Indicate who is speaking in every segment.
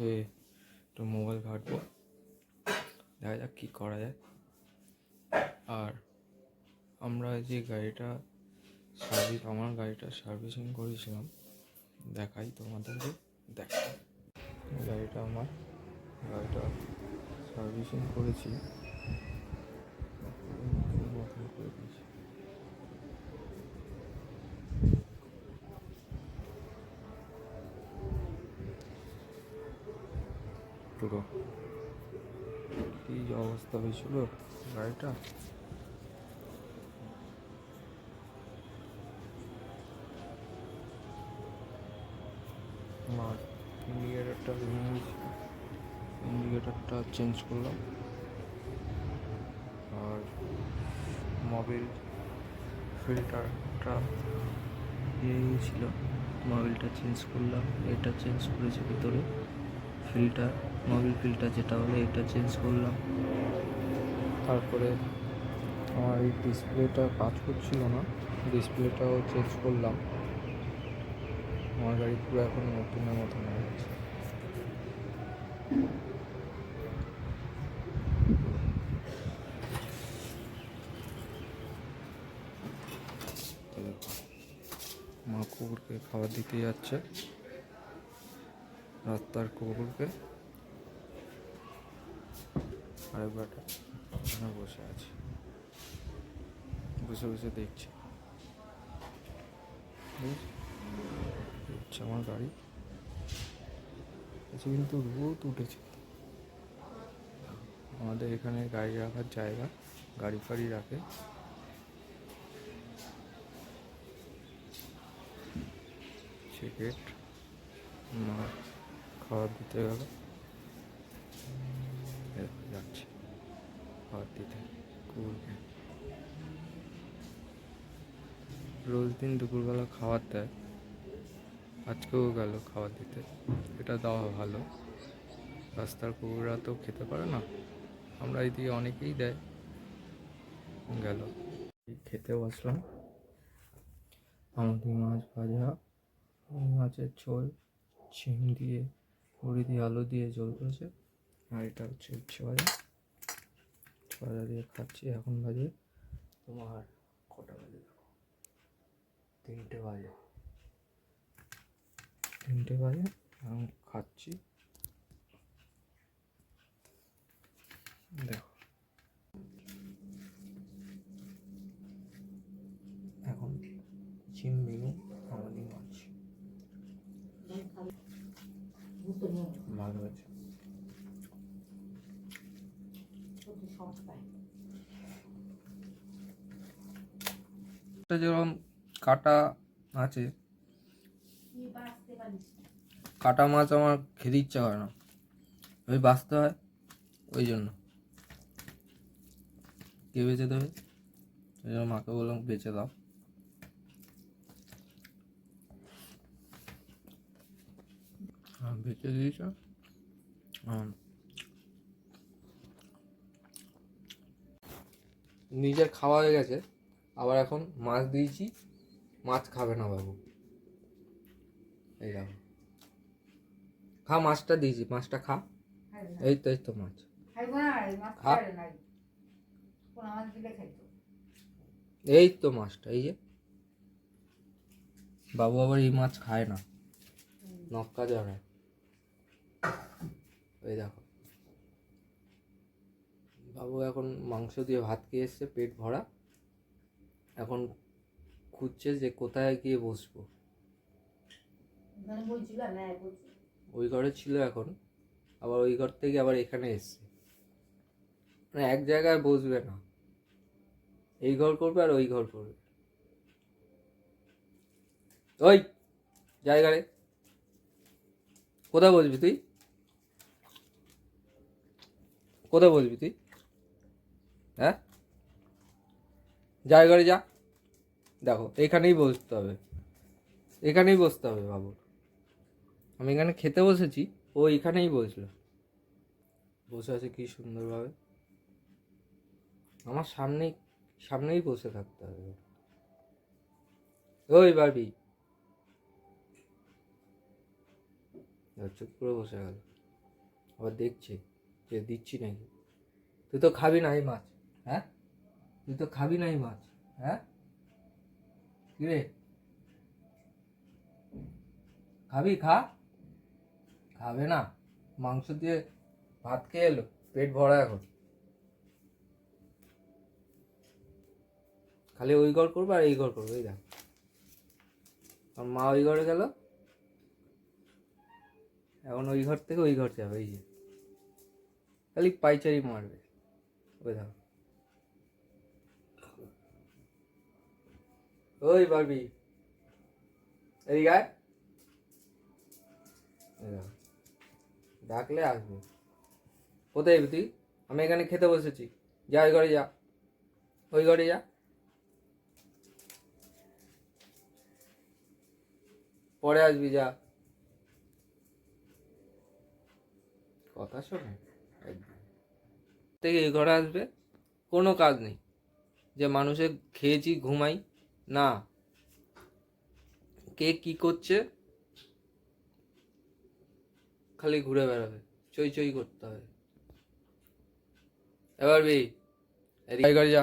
Speaker 1: খেয়ে একটু মোবাইল ঘাঁটবো। দেখা যাক কী করা যায়। আর আমরা যে গাড়িটা সার্ভিস, আমার গাড়িটা সার্ভিসিং করেছিলাম, দেখাই তোমাদেরকে দেখাই গাড়িটা আমার, গাড়িটা সার্ভিসিং করেছি। করে দিয়েছি পুরো কি অবস্থা হয়েছিল গাড়িটা? আমার ইন্ডিকেটারটা ইন্ডিকেটারটা চেঞ্জ করলাম। আর মোবিল ফিল্টারটা ইয়ে ছিল মোবিলটা চেঞ্জ করলাম। এটা চেঞ্জ করেছি ভিতরে ফিল্টার মোবিল ফিল্টার যেটা বলে এটা চেঞ্জ করলাম। তারপরে আমার এই ডিসপ্লেটা কাজ করছিল না ডিসপ্লেটাও চেঞ্জ করলাম। আমার গাড়ি পুরো এখন নতুনের মতন হয়ে গেছে। মা কুকুরকে খাবার দিতে যাচ্ছে। রাস্তার কুকুরকে আরেক বেটা এখানে বসে আছে। বসে বসে দেখছে। আমার গাড়ি। আচ্ছা কিন্তু রোদ উঠেছে। আমাদের এখানে গাড়ি রাখার জায়গা, গাড়ি ফাড়ি রাখে। সে গেট খাবার দিতে গেল এই দেখো যাচ্ছে খাবার দিতে, কুকুরকে। রোজ দিন দুপুরবেলা খাবার দেয়, আজকেও গেল খাবার দিতে। এটা দেওয়া ভালো। রাস্তার কুকুররা তো খেতে পারে না। আমরা এদিকে অনেকেই দেয়, গেল। খেতে বসলাম আমাদের মাছ ভাজা মাছের ঝোল ছিম দিয়ে বড়ি দিয়ে, আলু দিয়ে ঝোল করেছে। আর এটা হচ্ছে উচ্ছে ভাজা। ভাজা দিয়ে খাচ্ছি এখন বাজে তোমার কটা বাজে দেখো? তিনটে বাজে। তিনটে বাজে, এখন খাচ্ছি। দেখো। এখন চিম বেগুন আমাদের মাছ। ভালো আছে এটা যেরকম কাটা আছে কাটা মাছ আমার খেতে ইচ্ছা করে না। ওই বাঁচতে হয় ওই জন্য। কে বেঁচে দেবে? ওই জন্য মাকে বললাম বেঁচে দাও। হ্যাঁ বেঁচে দিয়েছ? নিজের খাওয়া হয়ে গেছে আবার এখন মাছ দিয়েছি মাছ খাবে না বাবু। এই দেখো। খা মাছটা দিয়েছি মাছটা খা। এই তো এই তো মাছ। খা। এই। তো মাছটা এই যে। বাবু আবার এই মাছ খায় না। নক্কা জড়ে এই দেখো। বাবু এখন মাংস দিয়ে ভাত খেয়ে এসছে পেট ভরা। এখন খুঁজছে যে কোথায় গিয়ে বসবো। ওই ঘরে ছিল এখন আবার ওই ঘর থেকে আবার এখানে এসছে। মানে এক জায়গায় বসবে না। এই ঘর করবে আর ওই ঘর করবে। ওই জায়গা রে। কোথায় বসবি তুই? কোথায় বসবি তুই? হ্যাঁ? জায়গায় যা। দেখো, এখানেই বসতে হবে। এখানেই বসতে হবে বাবুর আমি এখানে খেতে বসেছি, ও এখানেই বসল। বসে আছে কি সুন্দরভাবে। আমার সামনেই সামনেই বসে থাকতে হবে। ওই বারবি চুপ করে বসে গেল। আবার দেখছে যে দিচ্ছি নাকি। তুই তো খাবি না এই মাছ। হ্যাঁ? তুই তো খাবি না এই মাছ হ্যাঁ? কি রে খাবি? খা। খাবে না। মাংস দিয়ে ভাত খেয়ে এলো, পেট ভরা এখন। খালি ওই ঘর করব আর এই ঘর করব, এই দেখ। আর মা ওই ঘরে গেল। এখন ওই ঘর থেকে ওই ঘর যাবে, এই যে। খালি পাইচারি মারবে। ওই দেখো। ওই বারবি এই গায়। ডাকলে আসবে। কোথায় যাবি তুই? আমি এখানে খেতে বসেছি। যা, ওই ঘরে যা। ওই ঘরে যা। পরে আসবি, যা। কথা শোনে। থেকে এই ঘরে আসবে। কোনো কাজ নেই। যে মানুষে খেয়েছি, ঘুমাই। না। কে কি করছে? খালি ঘুরে বেড়াবে। চই চই করতে হবে এবার বি যা।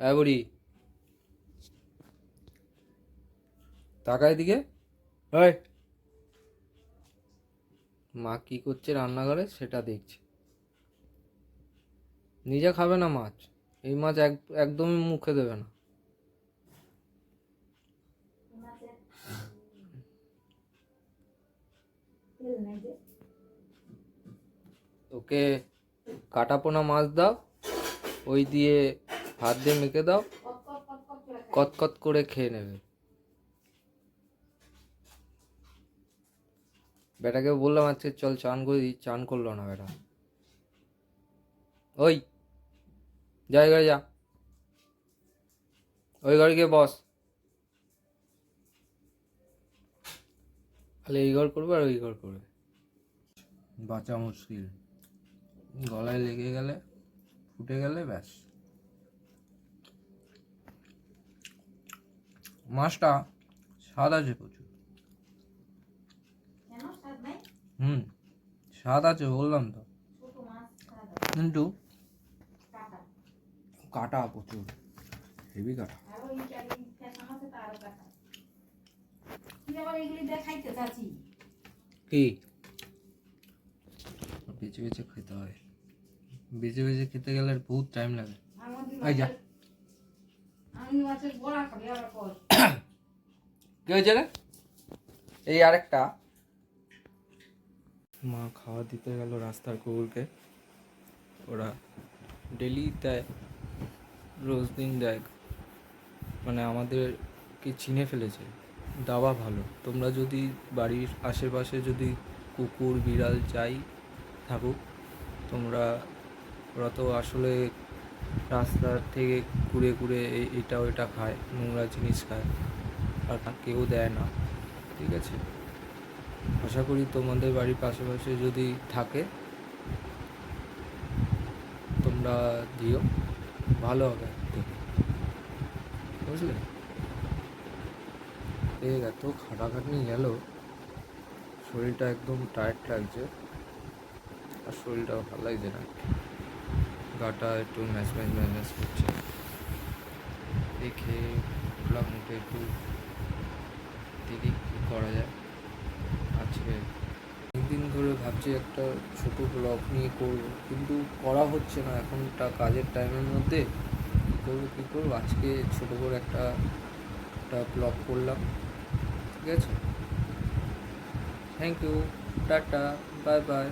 Speaker 1: হ্যাঁ বুড়ি। তাকায় দিকে হয় মা কি করছে রান্নাঘরে? সেটা দেখছে। নিজে খাবে না মাছ? এই মাছ এক, একদমই মুখে দেবে না। ওকে কাটা পোনা মাছ দাও, ওই দিয়ে ভাত দিয়ে মেখে দাও, কতকত করে খেয়ে নেবে। বেটাকে বললাম আজকে, চল চান করে, চান করল না বেটা। ওই! যা ঘরে যা ওই ঘরে গিয়ে বস তাহলে এই ঘর করবে আর ওই ঘর করবে বাঁচা মুশকিল। গলায় লেগে গেলে ফুটে গেলে ব্যাস। মাছটা স্বাদ আছে প্রচুর। হুম স্বাদ আছে বললাম তো। কিন্তু
Speaker 2: কাটা
Speaker 1: প্রচুর হেভি কাটা। কি? বেছে বেছে খেতে হয়। বেছে বেছে খেতে গেলে বহুত টাইম লাগে। এই যা। কি হয়েছে রে? এই আরেকটা। মা খাওয়া দিতে গেল রাস্তার কুকুরকে। ওরা ডেলি দেয় রোজ দিন দেয় মানে আমাদেরকে চিনে ফেলেছে। দাওয়া ভালো। তোমরা যদি বাড়ির আশেপাশে যদি কুকুর, বিড়াল যাই থাকুক, তোমরা, ওরা তো আসলে রাস্তার থেকে ঘুরে এ- এটা ওইটা খায়, নোংরা জিনিস খায়। আর কেউ দেয় না। ঠিক আছে? আশা করি তোমাদের বাড়ির পাশাপাশি যদি থাকে, তোমরা দিও। ভালো হবে। বুঝলে? এই এত খাটাখাটনি গেল, শরীরটা একদম টায়ার্ড লাগছে, আর শরীরটাও ভালো লাগছে না। গাটা একটু ম্যাচ ম্যাচ ম্যাচ ম্যাচ করছে। দেখে উঠলাম উঠে একটু দেখি কী করা যায়। আজকে ভাবছি একটা ছোট ব্লগ নিয়ে করব। কিন্তু করা হচ্ছে না এখনটা কাজের টাইমের মধ্যে। কী করব কী করব? আজকে ছোটো করে একটা একটা ব্লগ করলাম। ঠিক আছে? Thank you tata bye bye